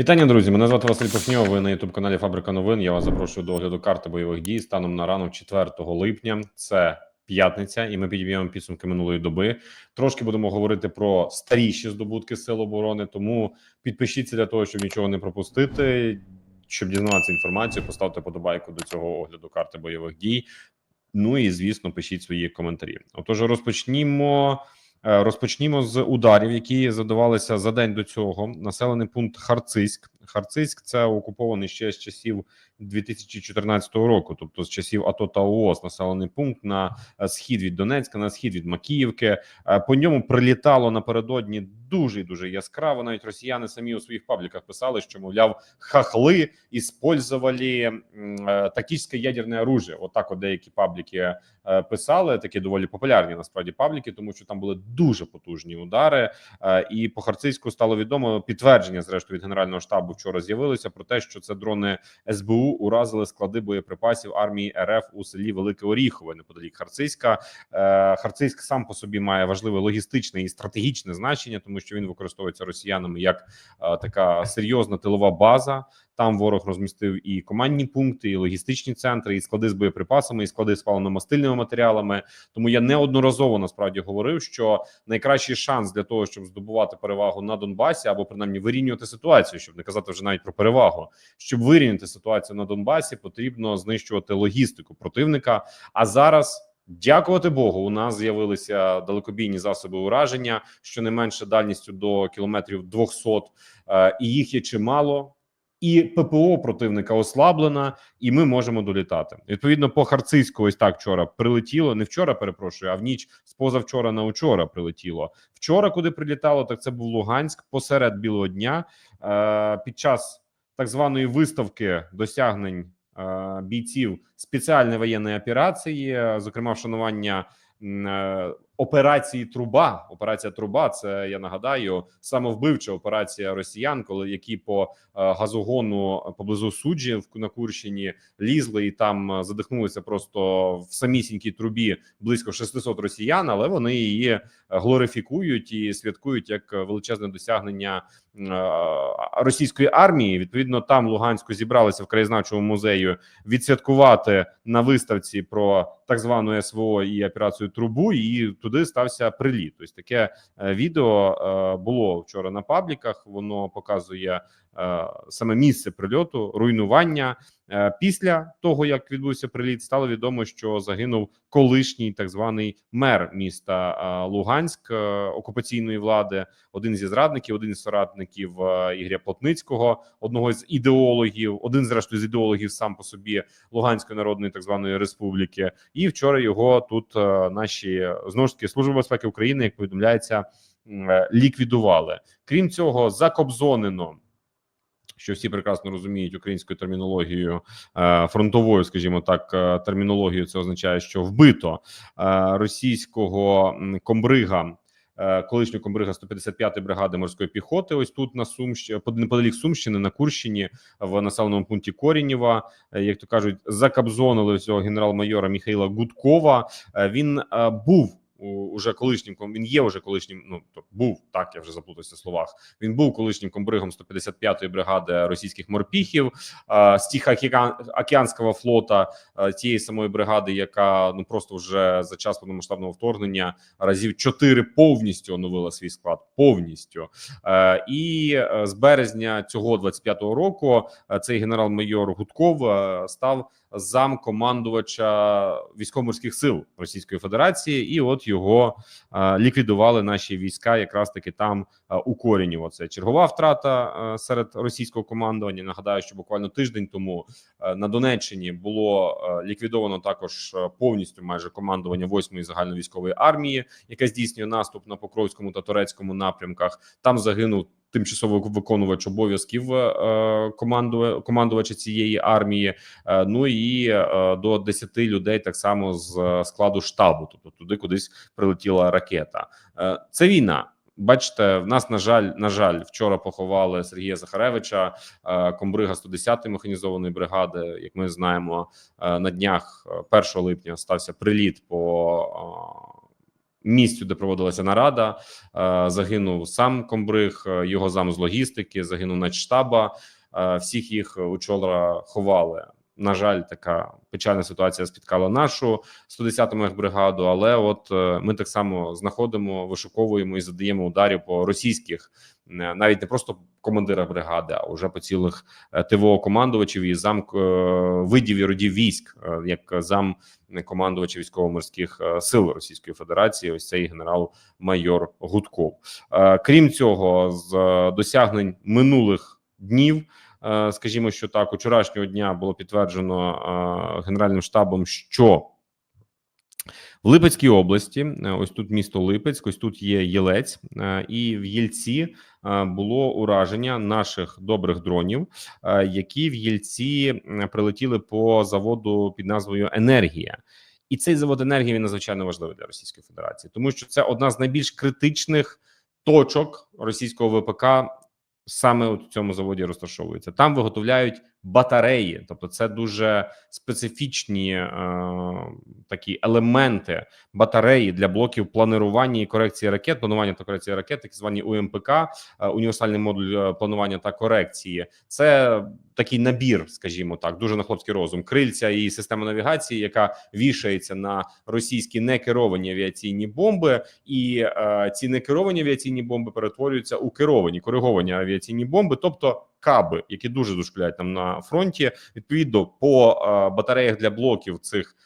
Вітання, друзі. Мене звати Василь Пихньов. Ви на youtube каналі Фабрика новин. Я вас запрошую до огляду карти бойових дій станом на ранок 4 липня. Це п'ятниця, і ми підіб'ємо підсумки минулої доби. Трошки будемо говорити про старіші здобутки сил оборони. Тому підпишіться для того, щоб нічого не пропустити. Щоб дізнатися інформацію, поставте подобайку до цього огляду карти бойових дій. Ну і звісно, пишіть свої коментарі. Отож, розпочнімо. Е, Розпочнімо з ударів, які задавалися за день до цього. Населений пункт Харциськ. Харциськ це окупований ще з часів 2014 року, тобто з часів АТО та ООС. Населений пункт на е, схід від Донецька, на схід від Макіївки. Е, По ньому прилітало напередодні дуже дуже яскраво. Навіть росіяни самі у своїх пабліках писали, що мовляв хахли іспользовали е, тактичне ядерне оружие. Отак, от деякі пабліки е, писали. Такі доволі популярні насправді пабліки, тому що там були дуже потужні удари. Е, І по Харцизьку стало відомо підтвердження, зрештою від генерального штабу вчора з'явилося про те, що це дрони СБУ уразили склади боєприпасів армії РФ у селі Велике Оріхове неподалік Харцизька. Харцизьк сам по собі має важливе логістичне і стратегічне значення, тому що він використовується росіянами як така серйозна тилова база. Там ворог розмістив і командні пункти, і логістичні центри, і склади з боєприпасами, і склади з паливно-мастильними матеріалами. Тому я неодноразово насправді говорив, що найкращий шанс для того, щоб здобувати перевагу на Донбасі, або принаймні вирівнювати ситуацію, щоб не казати вже навіть про перевагу, щоб вирівняти ситуацію на Донбасі, потрібно знищувати логістику противника. А зараз. Дякувати Богу, у нас з'явилися далекобійні засоби ураження, щонайменше дальністю до кілометрів 200, е, і їх є чимало і ППО противника ослаблена, і ми можемо долітати. Відповідно, по Харцизьку, ось так вчора прилетіло. Не вчора, перепрошую, а в ніч з позавчора на учора прилетіло. Вчора, куди прилітало, так це був Луганськ посеред білого дня. Е, під час так званої виставки досягнень бійців спеціальної воєнної операції, е, зокрема вшанування. Операції Труба, операція Труба. Це я нагадаю самовбивча операція росіян, коли які по е, газогону поблизу суджі на Курщині лізли і там е, задихнулися просто в самісінькій трубі близько 600 росіян, але вони її е, глорифікують і святкують як величезне досягнення російської армії. Відповідно, там Луганську зібралися в краєзнавчому музею відсвяткувати на виставці про так звану СВО і операцію Трубу. І туди стався приліт. Ось таке е, відео е, було вчора на пабліках. Воно показує саме місце прильоту, руйнування. Е, Після того як відбувся приліт, стало відомо, що загинув колишній так званий мер міста е, Луганськ е, окупаційної влади, один зі зрадників, один із соратників е, Ігоря Плотницького, одного з ідеологів, один зрештою з ідеологів сам по собі Луганської народної так званої республіки. І вчора його тут е, наші знову ж таки служба безпеки України, як повідомляється, е, ліквідували. Крім цього, закобзонено. Що всі прекрасно розуміють українською термінологією е, фронтовою, скажімо так, е, термінологією, це означає, що вбито е, російського комбрига, колишнього комбрига 155-ї бригади морської піхоти. Ось тут на Сумщині, неподалік Сумщини, на Курщині, в населеному пункті Корінєва, як то кажуть, закабзонили цього генерал-майора Міхайла Гудкова. Він був уже колишнім ком- він є уже колишнім. Ну то був так. Я вже заплутався в словах. Він був колишнім комбригом 155-ї бригади російських морпіхів з Тихоокеанського флота тієї самої бригади, яка ну просто вже за час повномасштабного вторгнення разів чотири повністю оновила свій склад. Повністю і е, з березня цього 25-го року е, цей генерал-майор Гудков е, став зам командувача військово-морських сил Російської Федерації, і от його е, ліквідували наші війська, якраз таки там е, у Корінєво. Оце чергова втрата е, серед російського командування. Нагадаю, що буквально тиждень тому на Донеччині було ліквідовано також повністю майже командування 8-ї загальновійськової армії, яке здійснює наступ на Покровському та Турецькому напрямках. Там загинув тимчасово виконувач обов'язків е, команду командувача цієї армії. Е, Ну і е, до 10 людей так само з е, складу штабу, тобто туди кудись прилетіла ракета. Е, Це війна. Бачите, в нас на жаль, на жаль, вчора поховали Сергія Захаревича, е, комбрига 110-ї механізованої бригади. Як ми знаємо, е, на днях е, 1 липня стався приліт по е, місцю, де проводилася нарада. Е, Загинув сам комбриг, е, його зам з логістики, загинув начштаба. штаба Всіх їх учора ховали. На жаль, така печальна ситуація спіткала нашу 110-му бригаду. Але от е, ми так само знаходимо, вишуковуємо і задаємо ударів по російських, е, навіть не просто командирах бригади, а вже по цілих е, ТВО командувачів і зам е, видів і родів військ, е, як зам командувача військово-морських сил Російської Федерації. Ось цей генерал-майор Гудков. Крім цього, з досягнень минулих днів. Скажімо, що так, учорашнього дня було підтверджено Генеральним штабом, що в Липецькій області, е, ось тут місто Липецьк, ось тут є Єлець, е, і в Єльці е, було ураження наших добрих дронів, які в Єльці прилетіли по заводу під назвою Енергія. І цей завод енергії він надзвичайно важливий для Російської Федерації, тому що це одна з найбільш критичних точок російського ВПК саме в цьому заводі розташовується. Там виготовляють батареї, тобто це дуже специфічні е, такі елементи батареї для блоків планування і корекції ракет, планування та корекції ракет, так звані УМПК, е, універсальний модуль е, планування та корекції. Це такий набір, скажімо так, дуже на хлопський розум, крильця і система навігації, яка вішається на російські некеровані авіаційні бомби, і е, ці некеровані авіаційні бомби перетворюються у керовані кориговані авіаційні бомби, тобто каби, які дуже дошкуляють там на фронті. Відповідно, по е, батареях для блоків цих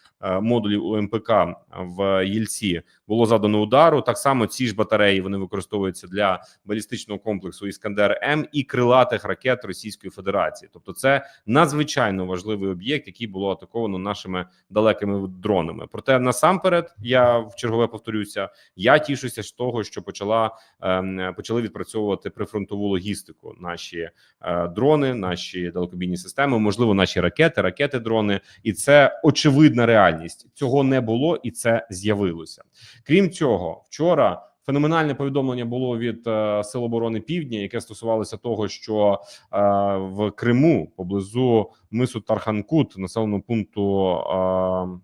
модулів УМПК в Єльці було задано удару. Так само ці ж батареї вони використовуються для балістичного комплексу Іскандер М і крилатих ракет Російської Федерації. Тобто, це надзвичайно важливий об'єкт, який було атаковано нашими далекими дронами. Проте насамперед, я в чергове повторюся, я тішуся з того, що почала ем, почали відпрацьовувати прифронтову логістику. Наші е, дрони, наші далекобійні системи, можливо, наші ракети, ракети, дрони, і це очевидна реальність. Цього не було, і це з'явилося. Крім цього, вчора. Феноменальне повідомлення було від е, Сил оборони Півдня, яке стосувалося того, що е, в Криму поблизу мису Тарханкут, населеного пункту е,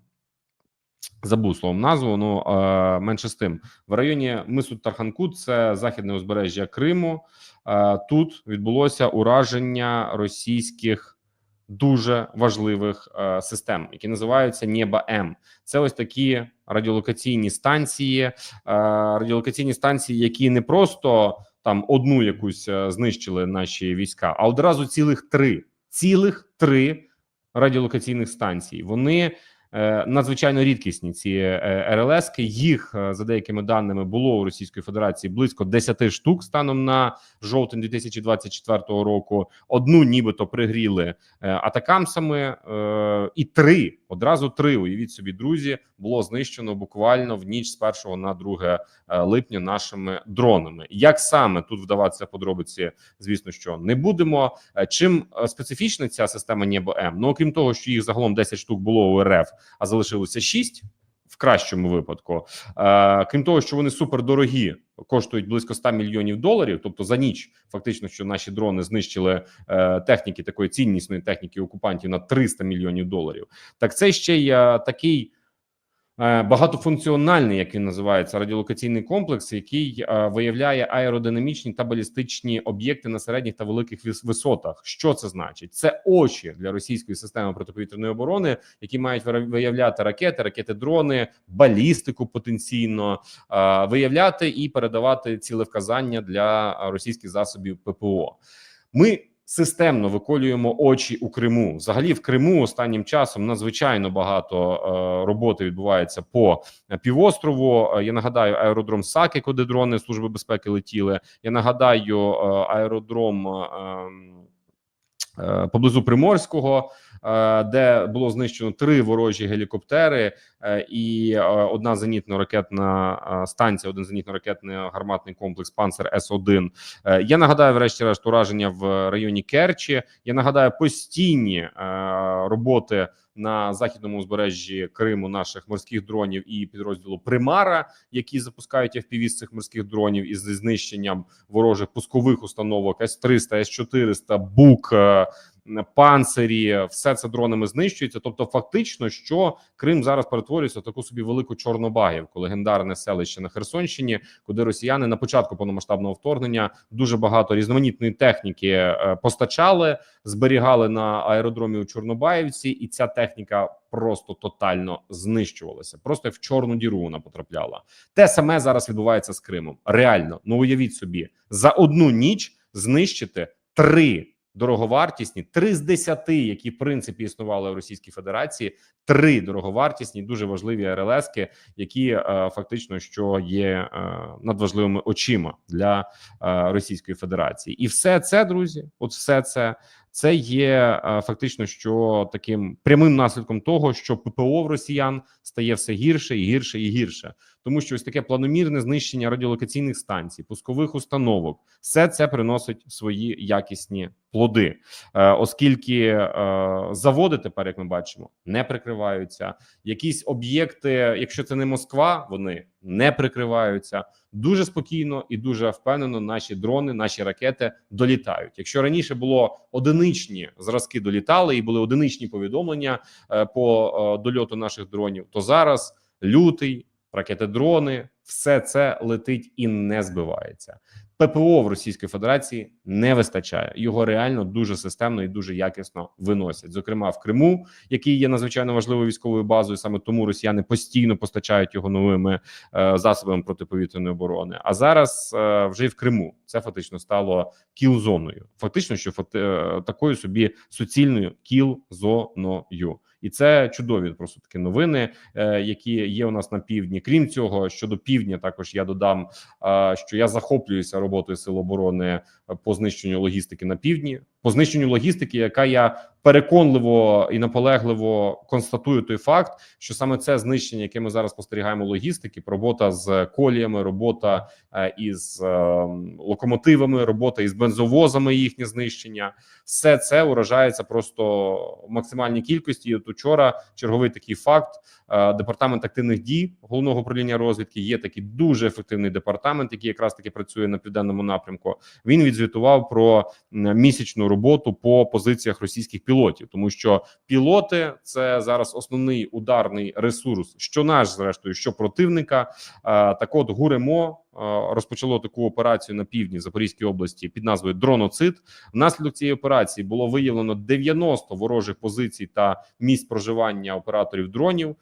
забув словом назву. Ну е, менше з тим, в районі мису Тарханкут, це західне узбережжя Криму. Е, тут відбулося ураження російських дуже важливих е, систем, які називаються Неба М. Це ось такі радіолокаційні станції, е, радіолокаційні станції, які не просто там одну якусь е, знищили наші війська, а одразу цілих три, цілих три радіолокаційних станції. Вони надзвичайно рідкісні. Ці е, РЛСки. Їх е, за деякими даними було у Російської Федерації близько 10 штук станом на жовтень 2024 року. Одну нібито пригріли е, атакамсами, е, і три одразу три. Уявіть собі, друзі, було знищено буквально в ніч з 1 на 2 е, липня нашими дронами. Як саме тут вдаватися подробиці, звісно, що не будемо. Е, Чим е, специфічна ця система Небо М? Ну окрім того, що їх загалом 10 штук було у РФ, а залишилося 6, в кращому випадку. Е, крім того, що вони супердорогі, коштують близько 100 мільйонів доларів. Тобто за ніч, фактично, що наші дрони знищили е, техніки такої ціннісної техніки окупантів на 300 мільйонів доларів. Так це ще й е, такий. Е, Багатофункціональний, як він називається, радіолокаційний комплекс, який е, виявляє аеродинамічні та балістичні об'єкти на середніх та великих вис- висотах. Що це значить? Це очі для російської системи протиповітряної оборони, які мають виявляти ракети, ракети, дрони, балістику потенційно е, виявляти і передавати цілевказання для е, російських засобів ППО. Ми системно виколюємо очі у Криму. Взагалі, в Криму останнім часом надзвичайно багато е, роботи відбувається по півострову. Е, Я нагадаю, аеродром Саки, куди дрони служби безпеки летіли. Я нагадаю, е, аеродром. е, ем, е, Поблизу Приморського, е, де було знищено три ворожі гелікоптери е, і е, одна зенітно-ракетна е, станція, один зенітно-ракетний гарматний комплекс Панцер С 1 Е, Я нагадаю, врешті-решт, ураження в районі Керчі. Я нагадаю постійні е, роботи на західному узбережжі Криму наших морських дронів і підрозділу Примара, які запускають FPV з цих морських дронів із знищенням ворожих пускових установок С 300 С 400 БУК. Панцирі, все це дронами знищується. Тобто, фактично, що Крим зараз перетворюється в таку собі велику Чорнобагівку, легендарне селище на Херсонщині, куди росіяни на початку повномасштабного вторгнення дуже багато різноманітної техніки е, постачали, зберігали на аеродромі у Чорнобаївці, і ця техніка просто тотально знищувалася. Просто в чорну діру вона потрапляла. Те саме зараз відбувається з Кримом. Реально, ну уявіть собі, за одну ніч знищити три дороговартісні, три з десяти, які в принципі існували в Російській Федерації, три дороговартісні, дуже важливі РЛСки, які е, фактично що є е, надважливими очима для е, Російської Федерації, і все це, друзі, от все це. Це є е, фактично, що таким прямим наслідком того, що ППО в росіян стає все гірше і гірше і гірше, тому що ось таке планомірне знищення радіолокаційних станцій, пускових установок, все це приносить свої якісні плоди, оскільки заводи тепер, як ми бачимо, не прикриваються. Якісь об'єкти, якщо це не Москва, вони не прикриваються. Дуже спокійно і дуже впевнено. Наші дрони, наші ракети долітають. Якщо раніше було одиничні зразки долітали і були одиничні повідомлення е, по е, дольоту наших дронів, то зараз лютий, ракети, дрони, все це летить і не збивається. ППО в Російській Федерації не вистачає. Його реально дуже системно і дуже якісно виносять. Зокрема, в Криму, який є надзвичайно важливою військовою базою, саме тому росіяни постійно постачають його новими е, засобами протиповітряної оборони. А зараз е, вже і в Криму це фактично стало кіл-зоною. Фактично, що факти, е, такою собі суцільною кіл-зоною. І це чудові просто такі новини, е, які є у нас на півдні. Крім цього, щодо півдня, також я додам, що я захоплююся роботою сил оборони е, по знищенню логістики на півдні, по знищенню логістики, яка я переконливо і наполегливо констатую той факт, що саме це знищення, яке ми зараз спостерігаємо, логістики, робота з коліями, робота е, із е, локомотивами, робота із бензовозами, їхнє знищення, все це уражається просто в максимальній кількості. І От учора черговий такий факт. Е, департамент активних дій головного управління розвідки є такий дуже ефективний департамент, який якраз таки працює на південному напрямку. Він відзвітував про місячну роботу по позиціях російських пілотів, тому що пілоти це зараз основний ударний ресурс, що наш, зрештою, що противника. Е, Так, от гуремо. е, Розпочало таку операцію на півдні Запорізької області під назвою Дроноцид. Внаслідок цієї операції було виявлено 90 ворожих позицій та місць проживання операторів дронів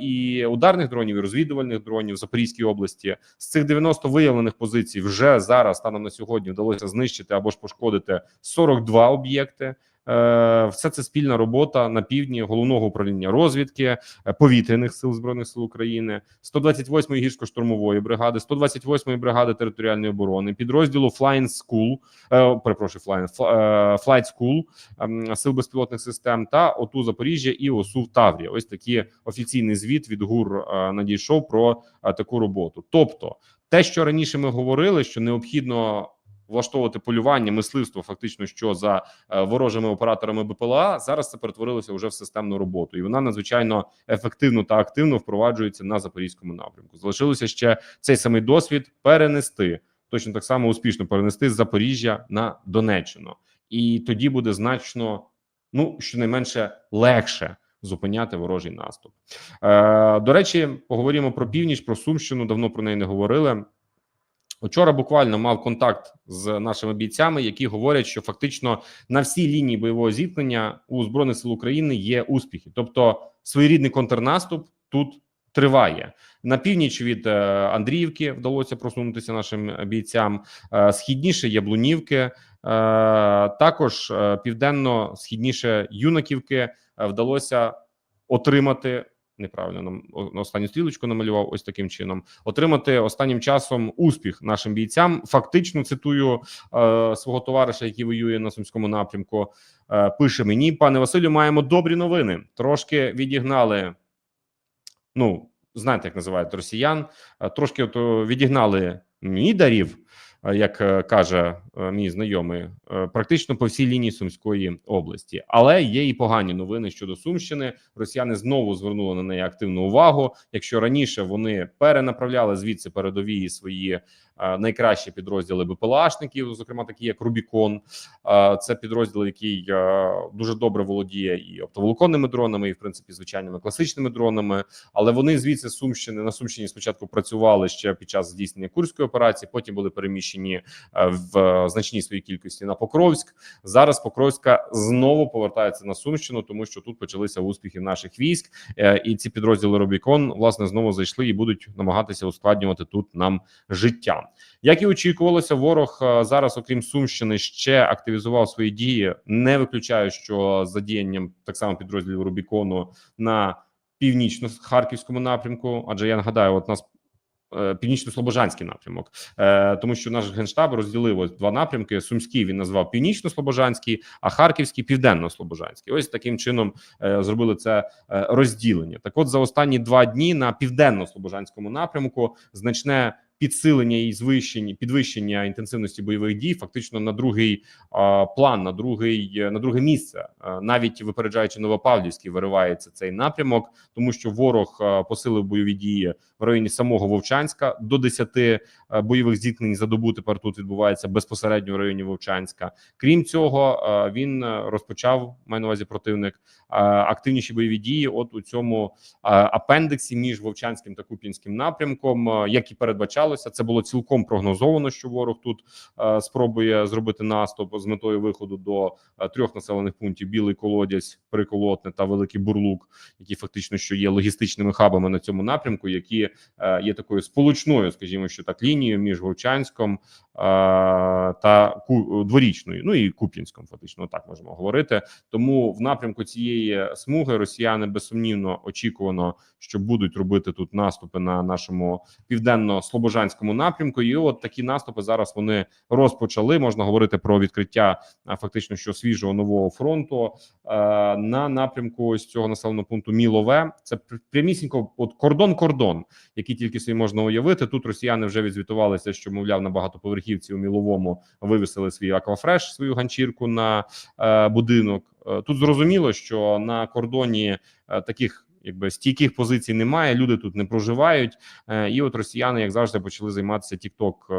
і ударних дронів, і розвідувальних дронів в Запорізькій області. З цих 90 виявлених позицій вже зараз станом на сьогодні вдалося знищити або ж пошкодити 42 об'єкти. Е, Все це спільна робота на півдні головного управління розвідки е, повітряних сил збройних сил України, 128-ї гірсько-штурмової бригади, 128-ї бригади територіальної оборони, підрозділу Flying School, е, перепрошую, Flying, Fl- Flight School ем, сил безпілотних систем та ОТУ Запоріжжя і ОСУ Таврія. Ось такий офіційний звіт від ГУР надійшов про таку роботу. Тобто, те, що раніше ми говорили, що необхідно влаштовувати полювання, мисливство, фактично, що за е, ворожими операторами БПЛА, зараз це перетворилося вже в системну роботу, і вона надзвичайно ефективно та активно впроваджується на запорізькому напрямку. Залишилося ще цей самий досвід перенести точно так само успішно перенести з Запоріжжя на Донеччину, і тоді буде значно ну щонайменше легше. Зупиняти ворожий наступ. Е, до речі, поговоримо про північ, про Сумщину. Давно про неї не говорили. Вчора буквально мав контакт з нашими бійцями, які говорять, що фактично на всій лінії бойового зіткнення у збройних сил України є успіхи, тобто своєрідний контрнаступ тут триває на північ від е, Андріївки. Вдалося просунутися нашим бійцям е, східніше Яблунівки, е, також е, південно-східніше Юнаківки е, вдалося отримати неправильно на останню стрілочку намалював ось таким чином. Отримати останнім часом успіх нашим бійцям. Фактично цитую е, свого товариша, який воює на сумському напрямку. Е, пише мені, пане Василю, маємо добрі новини. Трошки відігнали. Ну, знаєте, як називають росіян. Е, Трошки от, відігнали мідарів, як е, каже е, мій знайомий, е, практично по всій лінії Сумської області. Але є і погані новини щодо Сумщини. Росіяни знову звернули на неї активну увагу. Якщо раніше вони перенаправляли звідси передові свої е, найкращі підрозділи БПЛАшників, зокрема такі як Рубікон, е, це підрозділ, який е, дуже добре володіє і оптоволоконними дронами, і в принципі звичайними класичними дронами. Але вони звідси Сумщини на Сумщині спочатку працювали ще під час здійснення курської операції. Потім були переміщені е, в е, значній своїй кількості на Покровськ. Зараз Покровська знову повертається на Сумщину, тому що тут почалися успіхи наших військ, е, і ці підрозділи Рубікон власне знову зайшли і будуть намагатися ускладнювати тут нам життя. Як і очікувалося, ворог е, зараз, окрім Сумщини, ще активізував свої дії. Не виключаю, що задіянням так само підрозділів Рубікону на північно-харківському напрямку. Адже я нагадаю, от нас. е, Північно-слобожанський напрямок, е, тому що наш генштаб розділив ось два напрямки. Сумський він назвав північно-слобожанський, а Харківський південно-слобожанський. Ось таким чином зробили це розділення. Так, от за останні два дні на південно-слобожанському напрямку значне підсилення і звищення підвищення інтенсивності бойових дій, фактично на другий а, план, на другий на друге місце, А, навіть випереджаючи Новопавлівський, виривається цей напрямок, тому що ворог а, посилив бойові дії в районі самого Вовчанська до 10 а, бойових зіткнень за добу. Тепер тут відбувається безпосередньо в районі Вовчанська. Крім цього, а, він розпочав маю на увазі противник а, активніші бойові дії. От у цьому а, апендексі між Вовчанським та Куп'янським напрямком, а, як і передбачалося, це було цілком прогнозовано, що ворог тут а, спробує зробити наступ з метою виходу до а, трьох населених пунктів: Білий Колодязь, Приколотне та Великий Бурлук, які фактично що є логістичними хабами на цьому напрямку, які е, є такою сполучною, скажімо, що так лінією між Вовчанськом е, та Ку- дворічною, ну і Куп'янськом, фактично так можемо говорити. Тому в напрямку цієї смуги росіяни безсумнівно очікувано, що будуть робити тут наступи на нашому південно-слобожанському напрямку. І от такі наступи зараз вони розпочали. Можна говорити про відкриття а, фактично що свіжого нового фронту е, на напрямку ось цього населеного пункту Мілове. Це пр- прямісінько от кордон-кордон, який тільки собі можна уявити. Тут росіяни вже відзвітувалися, що мовляв на багатоповерхівці у Міловому вивісили свій аквафреш, свою ганчірку на е, будинок. Е, Тут зрозуміло, що на кордоні е, таких. Якби стійких позицій немає, люди тут не проживають, Е, і от росіяни, як завжди, почали займатися тікток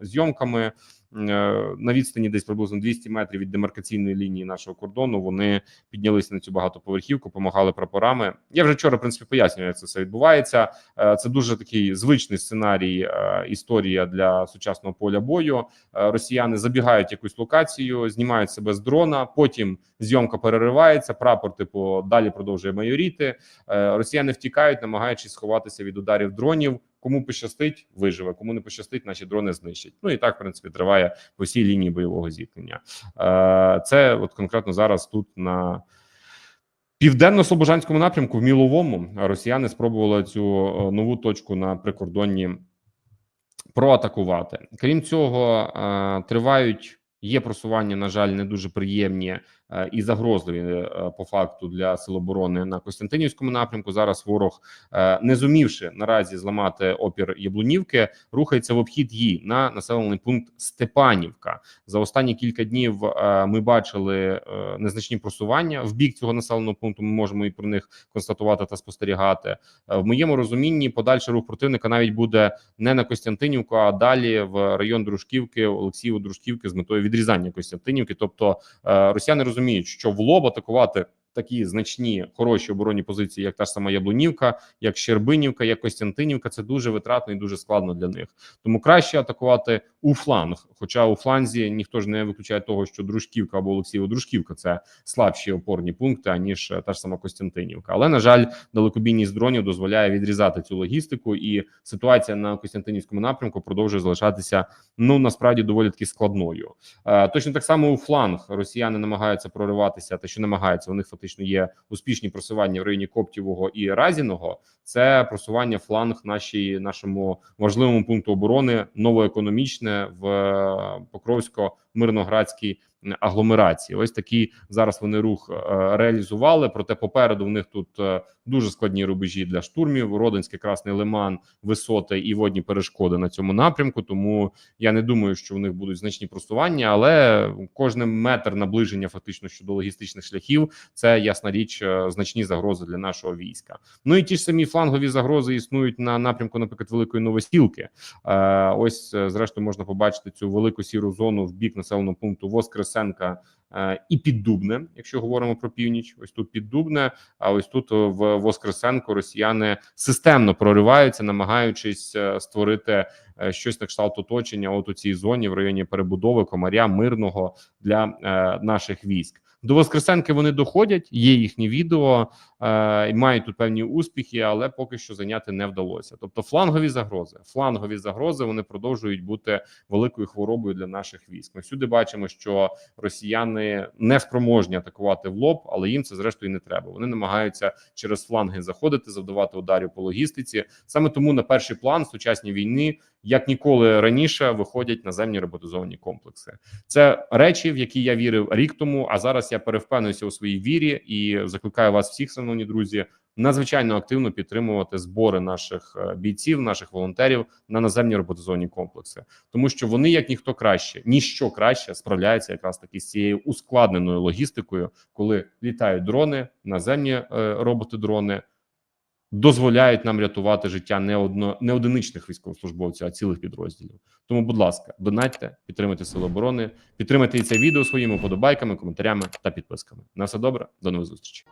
зйомками. е, на відстані десь приблизно 200 метрів від демаркаційної лінії нашого кордону. Вони піднялися на цю багатоповерхівку, помагали прапорами. Я вже вчора в принципі пояснюю, як це все відбувається. Е, Це дуже такий звичний сценарій е, історія для сучасного поля бою. Е, Росіяни забігають якусь локацію, знімають себе з дрона. Потім зйомка переривається. Прапор, типу, далі продовжує майоріти. Е, Росіяни втікають, намагаючись сховатися від ударів дронів. Кому пощастить, виживе, кому не пощастить, наші дрони знищать. Ну і так, в принципі, триває по всій лінії бойового зіткнення. Е, Це от конкретно зараз тут на південно-слобожанському напрямку в Міловому росіяни спробували цю е, нову точку на прикордонні проатакувати. Крім цього, е, тривають. Є просування, на жаль, не дуже приємні і загрозливі е, по факту для сил оборони на Костянтинівському напрямку. Зараз ворог, е, не зумівши наразі зламати опір Яблунівки, рухається в обхід її на населений пункт Степанівка. За останні кілька днів е, ми бачили е, незначні просування в бік цього населеного пункту. Ми можемо і про них констатувати та спостерігати. Е, В моєму розумінні подальший рух противника навіть буде не на Костянтинівку, а далі в район Дружківки, Олексієво Дружківки з метою відрізання Костянтинівки. Тобто е, росіяни розуміють, що в лоб атакувати такі значні хороші оборонні позиції, як та ж сама Яблунівка, як Щербинівка, як Костянтинівка. Це дуже витратно і дуже складно для них. Тому краще атакувати у фланг. Хоча у фланзі ніхто ж не виключає того, що Дружківка або Олексієво Дружківка це слабші опорні пункти, аніж е, та ж сама Костянтинівка. Але на жаль, далекобійність дронів дозволяє відрізати цю логістику, і ситуація на Костянтинівському напрямку продовжує залишатися ну насправді доволі таки складною. Е, Точно так само у фланг росіяни намагаються прориватися, та що намагаються у них фактично є успішні просування в районі Коптівого і Разіного. Це просування фланг нашій нашому важливому пункту оборони новоекономічне в е, Покровсько-Мирноградській агломерації. Ось такий зараз вони рух е, реалізували. Проте попереду в них тут е, дуже складні рубежі для штурмів. Родинське, Красний Лиман, висоти і водні перешкоди на цьому напрямку. Тому я не думаю, що в них будуть значні просування, але кожен метр наближення фактично щодо логістичних шляхів це ясна річ, е, значні загрози для нашого війська. Ну і ті ж самі флангові загрози існують на напрямку, наприклад, великої новосілки. Ось зрештою можна побачити цю велику сіру зону в бік населеного пункту Воскресенка. Е, І Піддубне, якщо говоримо про північ, ось тут Піддубне, а ось тут в Воскресенко росіяни системно прориваються, намагаючись е, створити е, щось на кшталт оточення. От у цій зоні в районі перебудови комаря мирного для е, наших військ. До Воскресенки вони доходять. Є їхні відео е, мають тут певні успіхи, але поки що зайняти не вдалося. Тобто, флангові загрози, флангові загрози вони продовжують бути великою хворобою для наших військ. Ми всюди бачимо, що росіяни не спроможні атакувати в лоб, але їм це зрештою не треба. Вони намагаються через фланги заходити, завдавати ударів по логістиці. Саме тому на перший план сучасні війни, як ніколи раніше, виходять наземні роботизовані комплекси. Це речі, в які я вірив рік тому. А зараз я перевпевнююся у своїй вірі і закликаю вас всіх, шановні друзі, надзвичайно активно підтримувати збори наших е, бійців, наших волонтерів на наземні роботизовані комплекси, тому що вони, як ніхто краще, ніщо краще справляються якраз таки з цією ускладненою логістикою, коли літають дрони, наземні е, роботи-дрони. Дозволяють нам рятувати життя не одно не одиничних військовослужбовців, а цілих підрозділів. Тому, будь ласка, донатьте, підтримайте сили оборони, підтримайте і це відео своїми подобайками, коментарями та підписками. На все добре, до нових зустрічей.